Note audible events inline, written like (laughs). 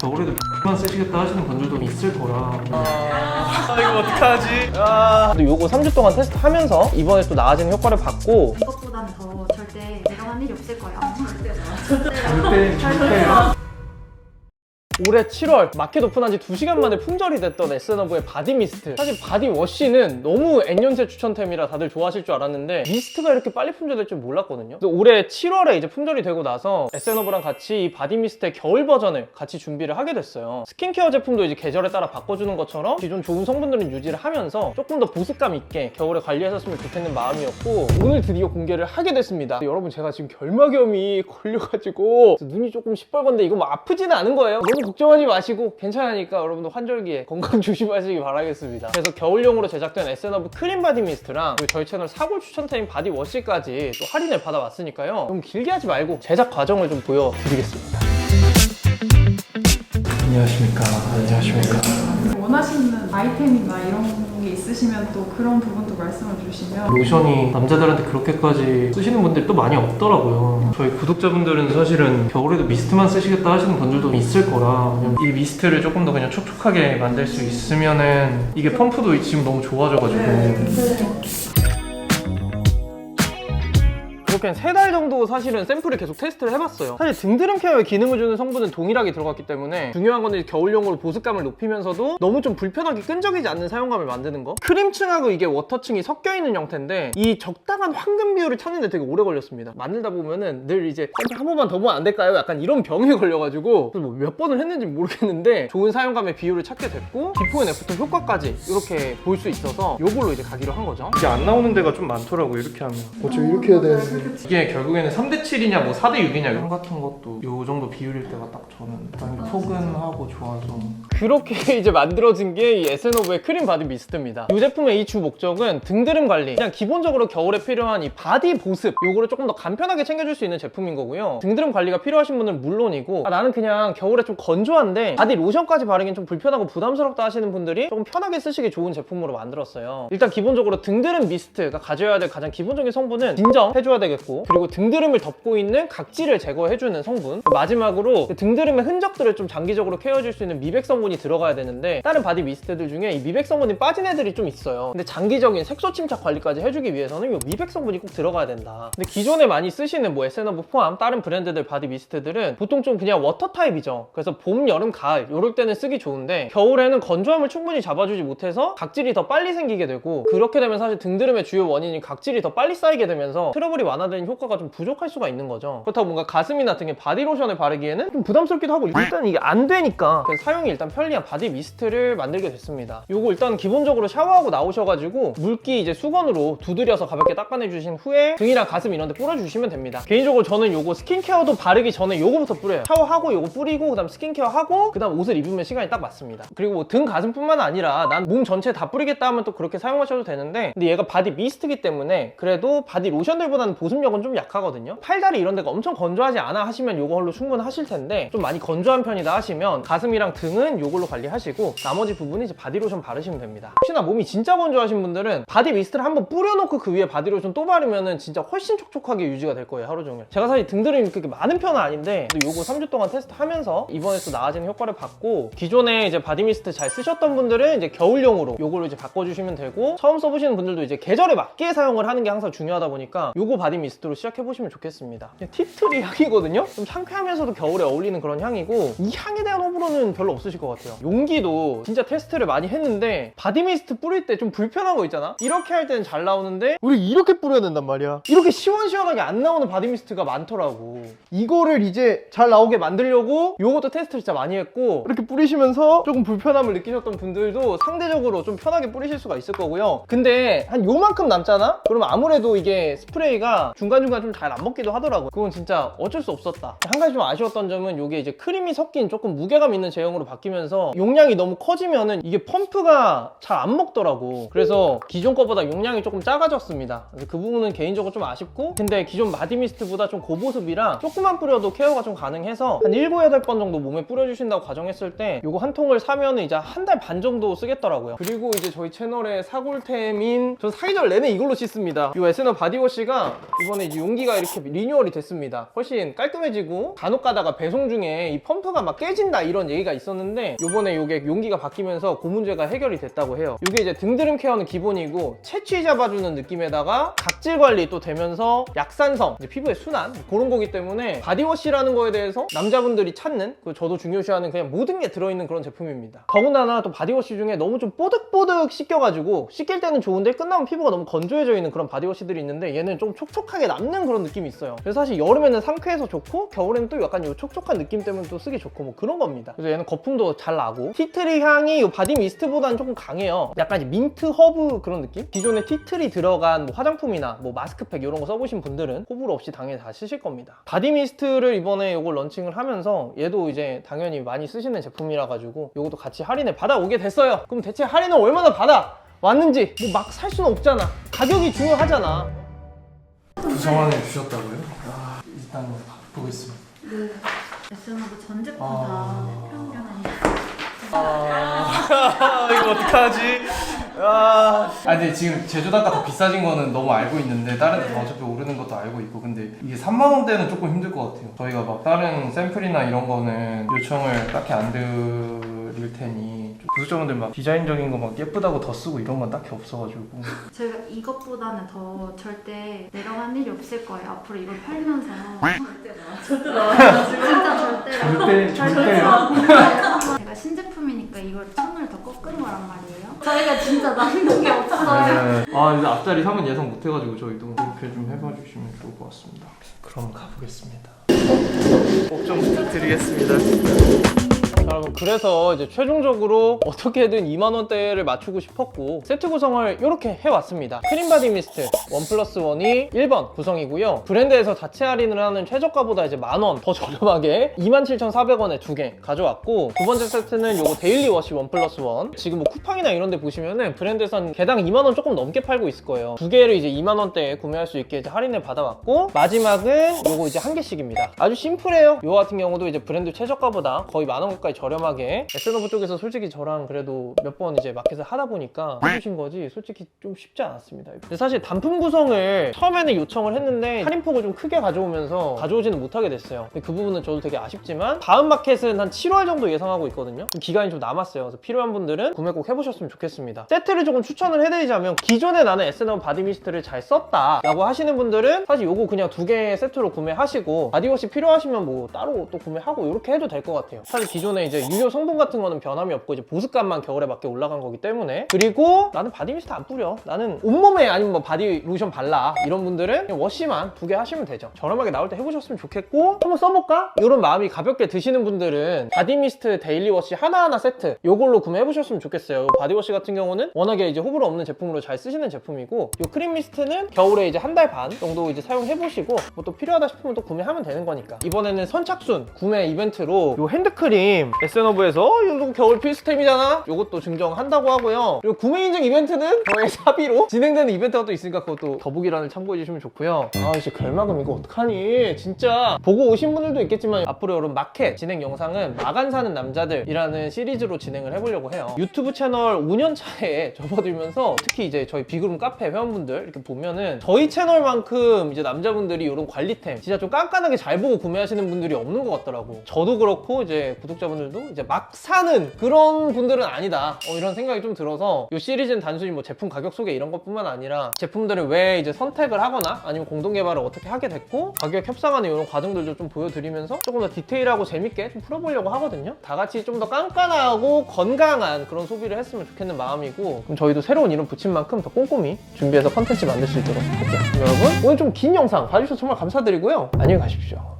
겨울에도 만 쓰시겠다 하시는 분들도 있을 거라 아 이거 어떡하지? 아 근데 요거 3주 동안 테스트 하면서 이번에 또 나아지는 효과를 받고 이것보다는 더 절대 내려간 일이 없을 거예요. 절대. 절대 절대 올해 7월 마켓 오픈한 지 2시간 만에 품절이 됐던 에스너브의 바디 미스트. 사실 바디 워시는 너무 N년새 추천템이라 다들 좋아하실 줄 알았는데 미스트가 이렇게 빨리 품절될 줄 몰랐거든요. 올해 7월에 이제 품절이 되고 나서 에스너브랑 같이 이 바디 미스트의 겨울 버전을 같이 준비를 하게 됐어요. 스킨케어 제품도 이제 계절에 따라 바꿔주는 것처럼 기존 좋은 성분들은 유지를 하면서 조금 더 보습감 있게 겨울에 관리하셨으면 좋겠는 마음이었고 오늘 드디어 공개를 하게 됐습니다. 여러분 제가 지금 결막염이 (laughs) 걸려가지고 눈이 조금 시뻘건데 이거 뭐 아프지는 않은 거예요? 너무 걱정하지 마시고 괜찮으니까 여러분도 환절기에 건강 (laughs) 조심하시기 바라겠습니다. 그래서 겨울용으로 제작된 에스너브 크림 바디 미스트랑 그리고 저희 채널 사골 추천템인 바디 워시까지 또 할인을 받아왔으니까요. 너무 길게 하지 말고 제작 과정을 좀 보여드리겠습니다. 안녕하십니까. 안녕하십니까. 원하시는 아이템이나 이런 게 있으시면 또 그런 부분도 말씀을 주시면 로션이 남자들한테 그렇게까지 쓰시는 분들이 또 많이 없더라고요. 저희 구독자분들은 사실은 겨울에도 미스트만 쓰시겠다 하시는 분들도 있을 거라 그냥 이 미스트를 조금 더 그냥 촉촉하게 만들 수 있으면은 이게 펌프도 지금 너무 좋아져가지고 그렇게 한 세 달 정도 사실은 샘플을 계속 테스트를 해봤어요. 사실 등드름 케어에 기능을 주는 성분은 동일하게 들어갔기 때문에 중요한 건 이제 겨울용으로 보습감을 높이면서도 너무 좀 불편하게 끈적이지 않는 사용감을 만드는 거. 크림층하고 이게 워터층이 섞여 있는 형태인데 이 적당한 황금 비율을 찾는데 되게 오래 걸렸습니다. 만들다 보면은 늘 이제 샘플 한 번만 더 보면 안 될까요? 약간 이런 병에 걸려가지고 뭐 몇 번을 했는지 모르겠는데 좋은 사용감의 비율을 찾게 됐고 비포 앤 애프터 효과까지 이렇게 볼 수 있어서 이걸로 이제 가기로 한 거죠. 이게 안 나오는 데가 좀 많더라고 이렇게 하면 어차피 이렇게 해야 되는데 이게 결국에는 3대 7이냐 뭐 4대 6이냐 이런 같은 것도 요 정도 비율일 때가 딱 저는 일단 포근하고 좋아서 그렇게 (laughs) 이제 만들어진 게 이 에스노브의 크림 바디 미스트입니다. 이 제품의 이 주 목적은 등드름 관리, 그냥 기본적으로 겨울에 필요한 이 바디 보습, 요거를 조금 더 간편하게 챙겨줄 수 있는 제품인 거고요. 등드름 관리가 필요하신 분들은 물론이고, 아, 나는 그냥 겨울에 좀 건조한데 바디 로션까지 바르긴 좀 불편하고 부담스럽다 하시는 분들이 조금 편하게 쓰시기 좋은 제품으로 만들었어요. 일단 기본적으로 등드름 미스트가 가져야 될 가장 기본적인 성분은 진정 해줘야 되겠고, 그리고 등드름을 덮고 있는 각질을 제거해주는 성분, 마지막으로 그 등드름의 흔적들을 좀 장기적으로 케어해줄 수 있는 미백 성분이 들어가야 되는데 다른 바디 미스트들 중에 이 미백 성분이 빠진 애들이 좀 있어요. 근데 장기적인 색소 침착 관리까지 해주기 위해서는 이 미백 성분이 꼭 들어가야 된다. 근데 기존에 많이 쓰시는 뭐 에스너브 포함 다른 브랜드들 바디 미스트들은 보통 좀 그냥 워터 타입이죠. 그래서 봄, 여름, 가을 요럴 때는 쓰기 좋은데 겨울에는 건조함을 충분히 잡아주지 못해서 각질이 더 빨리 생기게 되고 그렇게 되면 사실 등드름의 주요 원인인 각질이 더 빨리 쌓이게 되면서 트러블이 완화되는 효과가 좀 부족할 수가 있는 거죠. 그렇다고 뭔가 가슴이나 등에 바디로션을 바르기에는 좀 부담스럽기도 하고 일단 이게 안 되니까 사용이 일단 편리한 바디 미스트를 만들게 됐습니다. 요거 일단 기본적으로 샤워하고 나오셔가지고 물기 이제 수건으로 두드려서 가볍게 닦아내 주신 후에 등이랑 가슴 이런 데 뿌려주시면 됩니다. 개인적으로 저는 요거 스킨케어도 바르기 전에 요거부터 뿌려요. 샤워하고 요거 뿌리고 그 다음 스킨케어 하고 그 다음 옷을 입으면 시간이 딱 맞습니다. 그리고 뭐 등 가슴뿐만 아니라 난 몸 전체 다 뿌리겠다 하면 또 그렇게 사용하셔도 되는데 근데 얘가 바디 미스트기 때문에 그래도 바디 로션들보다는 보습 력은 좀 약하거든요. 팔다리 이런 데가 엄청 건조하지 않아 하시면 요걸로 충분하실 텐데 좀 많이 건조한 편이다 하시면 가슴이랑 등은 요걸로 관리하시고 나머지 부분은 이제 바디로션 바르시면 됩니다. 혹시나 몸이 진짜 건조하신 분들은 바디 미스트를 한번 뿌려놓고 그 위에 바디로션 또 바르면은 진짜 훨씬 촉촉하게 유지가 될 거예요 하루 종일. 제가 사실 등드름이 그렇게 많은 편은 아닌데 요거 3주 동안 테스트하면서 이번에 또 나아지는 효과를 받고 기존에 이제 바디 미스트 잘 쓰셨던 분들은 이제 겨울용으로 요걸로 이제 바꿔주시면 되고 처음 써보시는 분들도 이제 계절에 맞게 사용을 하는 게 항상 중요하다 보니까 요거 바디 미스트 로 시작해 보시면 좋겠습니다. 티트리 향이거든요. 좀 상쾌하면서도 겨울에 어울리는 그런 향이고 이 향에 대한 호불호는 별로 없으실 것 같아요. 용기도 진짜 테스트를 많이 했는데 바디 미스트 뿌릴 때 좀 불편한 거 있잖아. 이렇게 할 때는 잘 나오는데 우리 이렇게 뿌려야 된단 말이야. 이렇게 시원시원하게 안 나오는 바디 미스트가 많더라고. 이거를 이제 잘 나오게 만들려고 요것도 테스트를 진짜 많이 했고 이렇게 뿌리시면서 조금 불편함을 느끼셨던 분들도 상대적으로 좀 편하게 뿌리실 수가 있을 거고요. 근데 한 요만큼 남잖아? 그러면 아무래도 이게 스프레이가 중간중간 좀 잘 안 먹기도 하더라고요. 그건 진짜 어쩔 수 없었다. 한 가지 좀 아쉬웠던 점은 이게 이제 크림이 섞인 조금 무게감 있는 제형으로 바뀌면서 용량이 너무 커지면은 이게 펌프가 잘 안 먹더라고. 그래서 기존 거보다 용량이 조금 작아졌습니다. 그 부분은 개인적으로 좀 아쉽고 근데 기존 바디미스트보다 좀 고보습이라 조금만 뿌려도 케어가 좀 가능해서 한 7, 8번 정도 몸에 뿌려주신다고 가정했을 때 요거 한 통을 사면은 이제 한 달 반 정도 쓰겠더라고요. 그리고 이제 저희 채널의 사골템인 전 사계절 내내 이걸로 씻습니다. 이 에스너 바디워시가 이번에 이제 용기가 이렇게 리뉴얼이 됐습니다. 훨씬 깔끔해지고 간혹 가다가 배송 중에 이 펌프가 막 깨진다 이런 얘기가 있었는데 요번에 요게 용기가 바뀌면서 그 문제가 해결이 됐다고 해요. 이게 이제 등드름 케어는 기본이고 채취 잡아주는 느낌에다가 각질 관리 또 되면서 약산성, 이제 피부의 순환 그런 거기 때문에 바디워시라는 거에 대해서 남자분들이 찾는 그 저도 중요시하는 그냥 모든 게 들어있는 그런 제품입니다. 더군다나 또 바디워시 중에 너무 좀 뽀득뽀득 씻겨가지고 씻길 때는 좋은데 끝나면 피부가 너무 건조해져 있는 그런 바디워시들이 있는데 얘는 좀 촉촉 하게 남는 그런 느낌이 있어요. 그래서 사실 여름에는 상쾌해서 좋고 겨울에는 또 약간 이 촉촉한 느낌 때문에 또 쓰기 좋고 뭐 그런 겁니다. 그래서 얘는 거품도 잘 나고 티트리 향이 이 바디 미스트보다는 조금 강해요. 약간 민트 허브 그런 느낌? 기존에 티트리 들어간 뭐 화장품이나 뭐 마스크팩 이런 거 써보신 분들은 호불호 없이 당연히 다 쓰실 겁니다. 바디 미스트를 이번에 이걸 런칭을 하면서 얘도 이제 당연히 많이 쓰시는 제품이라 가지고 이것도 같이 할인을 받아오게 됐어요. 그럼 대체 할인을 얼마나 받아? 왔는지 뭐 막 살 수는 없잖아. 가격이 중요하잖아. 구성안을 주셨다고요? 아, 일단 보겠습니다. 그 에스노브 전 제품 아. 다 아, (laughs) 이거 어떡하지? 아, 아 근데 지금 제조단가 더 비싸진 거는 너무 알고 있는데 다른 데도 어차피 오르는 것도 알고 있고 근데 이게 3만 원대는 조금 힘들 것 같아요. 저희가 막 다른 샘플이나 이런 거는 요청을 딱히 안 드릴 테니 좀 구독자분들 막 디자인적인 거 막 예쁘다고 더 쓰고 이런 건 딱히 없어가지고 저희가 이것보다는 더 절대 내려간 일이 없을 거예요. 앞으로 이걸 팔면서 절대 나와. 진짜 절대. 절대 절대요. 제가 신제품이니까 이걸 천을 더 꺾은 거란 말이에요. 저희가 진짜 남는 게 없어요. 네. 아 근데 앞자리 사면 예상 못 해가지고 저희도 이렇게 좀 해봐 주시면 좋을 것 같습니다. 그럼 가보겠습니다. 꼭좀 부탁드리겠습니다. 자, 여러분 그래서 이제 최종적으로 어떻게든 2만 원대를 맞추고 싶었고 세트 구성을 이렇게 해왔습니다. 크림 바디 미스트 원 플러스 원이 1번 구성이고요. 브랜드에서 자체 할인을 하는 최저가보다 이제 만 원 더 저렴하게 27,400원에 두 개 가져왔고 두 번째 세트는 요거 데일리 워시 원 플러스 원 지금 뭐 쿠팡이나 이런 데 보시면은 브랜드에선 개당 2만 원 조금 넘게 팔고 있을 거예요. 두 개를 이제 2만 원대에 구매할 수 있게 이제 할인을 받아왔고 마지막은 요거 이제 한 개씩입니다. 아주 심플해요. 요 같은 경우도 이제 브랜드 최저가보다 거의 만 원 가까지 저렴하게 에스노브 쪽에서 솔직히 저랑 그래도 몇 번 이제 마켓을 하다 보니까 해주신 거지 솔직히 좀 쉽지 않았습니다. 근데 사실 단품 구성을 처음에는 요청을 했는데 할인폭을 좀 크게 가져오면서 가져오지는 못하게 됐어요. 그 부분은 저도 되게 아쉽지만 다음 마켓은 한 7월 정도 예상하고 있거든요. 좀 기간이 좀 남았어요. 그래서 필요한 분들은 구매 꼭 해보셨으면 좋겠습니다. 세트를 조금 추천을 해드리자면 기존에 나는 에스노브 바디 미스트를 잘 썼다 라고 하시는 분들은 사실 요거 그냥 두개 세트로 구매하시고 바디워시 필요하시면 뭐 따로 또 구매하고 이렇게 해도 될 것 같아요. 사실 기존에 이제 유효 성분 같은 거는 변함이 없고 이제 보습감만 겨울에 맞게 올라간 거기 때문에. 그리고 나는 바디 미스트 안 뿌려. 나는 온몸에 아니면 뭐 바디 로션 발라. 이런 분들은 워시만 두 개 하시면 되죠. 저렴하게 나올 때 해보셨으면 좋겠고 한번 써볼까? 이런 마음이 가볍게 드시는 분들은 바디 미스트 데일리 워시 하나하나 세트 요걸로 구매해보셨으면 좋겠어요 요. 바디 워시 같은 경우는 워낙에 이제 호불호 없는 제품으로 잘 쓰시는 제품이고 요 크림 미스트는 겨울에 이제 한 달 반 정도 이제 사용해보시고 뭐 또 필요하다 싶으면 또 구매하면 되는 거니까. 이번에는 선착순 구매 이벤트로 요 핸드크림 에스노브에서 어, 이거 겨울 필수템이잖아. 요것도 증정한다고 하고요. 그리고 구매 인증 이벤트는 저의 (laughs) 사비로 진행되는 이벤트가 또 있으니까 그것도 더보기란을 참고해 주시면 좋고요. 아 이제 결막음 이거 어떡하니? 진짜. 보고 오신 분들도 있겠지만 앞으로 여러분 마켓 진행 영상은 마간 사는 남자들이라는 시리즈로 진행을 해보려고 해요. 유튜브 채널 5년 차에 (laughs) 접어들면서 특히 이제 저희 비그룹 카페 회원분들 이렇게 보면은 저희 채널만큼 이제 남자분들이 이런 관리템 진짜 좀 깐깐하게 잘 보고 구매하시는 분들이 없는 것 같더라고. 저도 그렇고 이제 구독자분들 도 이제 막 사는 그런 분들은 아니다. 어, 이런 생각이 좀 들어서 이 시리즈는 단순히 뭐 제품 가격 소개 이런 것뿐만 아니라 제품들을 왜 이제 선택을 하거나 아니면 공동 개발을 어떻게 하게 됐고 가격 협상하는 이런 과정들도 좀 보여드리면서 조금 더 디테일하고 재밌게 좀 풀어보려고 하거든요. 다 같이 좀 더 깐깐하고 건강한 그런 소비를 했으면 좋겠는 마음이고 그럼 저희도 새로운 이름 붙인 만큼 더 꼼꼼히 준비해서 컨텐츠 만들 수 있도록 할게요. 여러분 오늘 좀 긴 영상 봐주셔서 정말 감사드리고요. 안녕히 가십시오